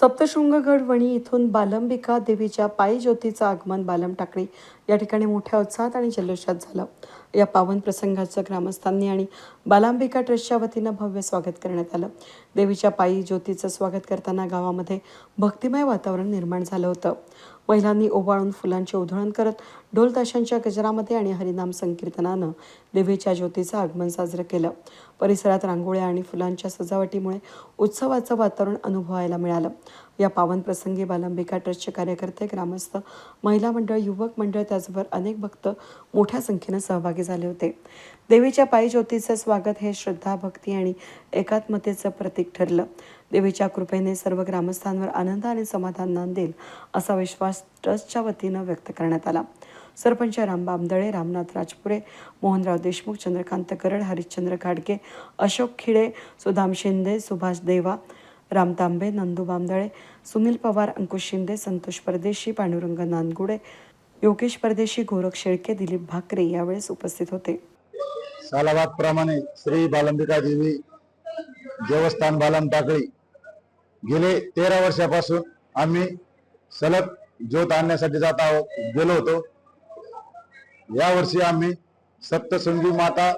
सप्तशृंगगड वणी इथून बालंबिका देवीच्या पायी ज्योतीचं आगमन बालम टाकळी या ठिकाणी मोठ्या उत्साहात आणि जल्लोषात झालं. या पावन प्रसंगाचं ग्रामस्थांनी आणि बालांबिका ट्रस्टच्या वतीनं भव्य स्वागत करण्यात आलं. देवीच्या पायी ज्योतीचं स्वागत करताना गावामध्ये भक्तिमय वातावरण निर्माण झालं होतं. महिलांनी ओवाळून फुलांचे उधळण करत ढोल ताशांच्या गजरामध्ये आणि हरिनाम संकीर्तनानं देवीच्या ज्योतीचं आगमन साजरं केलं. परिसरात रांगोळ्या आणि फुलांच्या सजावटीमुळे उत्सवाचं वातावरण अनुभवायला मिळालं. या पावन प्रसंगी बालंबिका ट्रस्टचे कार्यकर्ते ग्रामस्थ महिला मंडळ युवक मंडळ त्याचबरोबर अनेक भक्त मोठ्या संख्येनं सहभागी झाले होते. देवीच्या पायी ज्योतीचं स्वागत हे श्रद्धा भक्ती आणि एकात्मतेचं प्रतीक ठरलं. देवीच्या कृपेने सर्व ग्रामस्थांवर आनंद आणि समाधान नांदेल असा विश्वास ट्रस्टच्या वतीनं व्यक्त करण्यात आला. सरपंच राम बामदळे रामनाथ राजपुरे मोहनराव देशमुख चंद्रकांत करड हरिश्चंद्र घाडके अशोक खिडे सुदाम शिंदे सुभाष देवा राम तांबे नंदू बामदळे सुनील पवार अंकुश शिंदे संतोष परदेशी पांडुरंग नांदगुडे योगेश परदेशी गोरख शेळके दिलीप भाकरे यावेळेस उपस्थित होते. सालाबाद प्रमाणे श्री बालंबिका देवी देवस्थान बालम टाकळी. गेले तेरा वर्षापासून आम्ही सलग ज्योत आणण्यासाठी जात आहोत गेलो होतो. या वर्षी आम्ही सप्तसंगी माता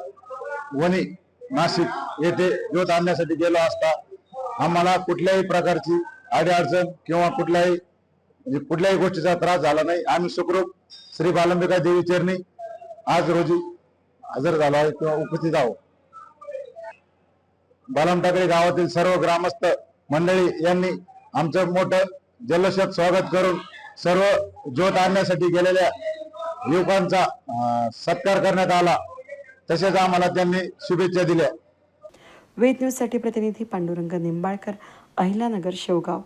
वणी नाशिक येथे ज्योत आणण्यासाठी गेलो असता आम्हाला कुठल्याही प्रकारची अडीअडचण किंवा कुठल्याही कुठल्याही गोष्टीचा त्रास झाला नाही. आम्ही सुखरूप श्री बालंबिका देवी चरणी आज रोजी हजर झालो आहे किंवा उपस्थित आहोत. बालमटाकडे गावातील सर्व ग्रामस्थ मंडळी यांनी आमचं मोठं जल्लोषात स्वागत करून सर्व ज्योत आणण्यासाठी गेलेल्या युवकांचा सत्कार करण्यात आला. तसेच आम्हाला त्यांनी शुभेच्छा दिल्या. वेद न्यूजसाठी प्रतिनिधी पांडुरंग निंबाळकर अहिलानगर शेवगाव.